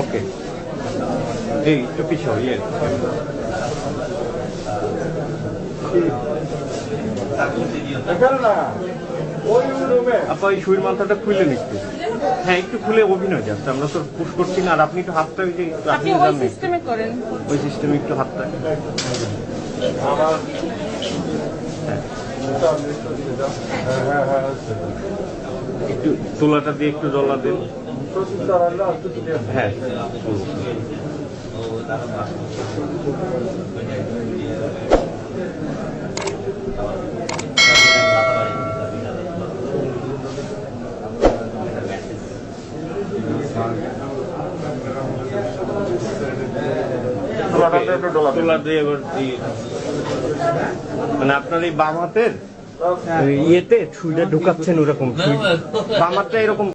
ওকে এই একটু পিছাও ইয়ে আপা এই শুয়ের মাথাটা খুলে নিচ্ছে হ্যাঁ একটু খুলে অভিনয় যাচ্ছে আমরা তো পুশ করছি না আর আপনি একটু হাতটা ওই যে আপনি আপনি ওই সিস্টেমে করেন ওই সিস্টেমে একটু হাতটা একটু তোলাটা দিয়ে একটু জলা দেন। হ্যাঁ। তোলা দিয়ে এবার মানে আপনার এই বাম হাতের ইয়েতে ছুরিটা ঢুকাচ্ছেন ওরকম। বামারটা বাম এরকম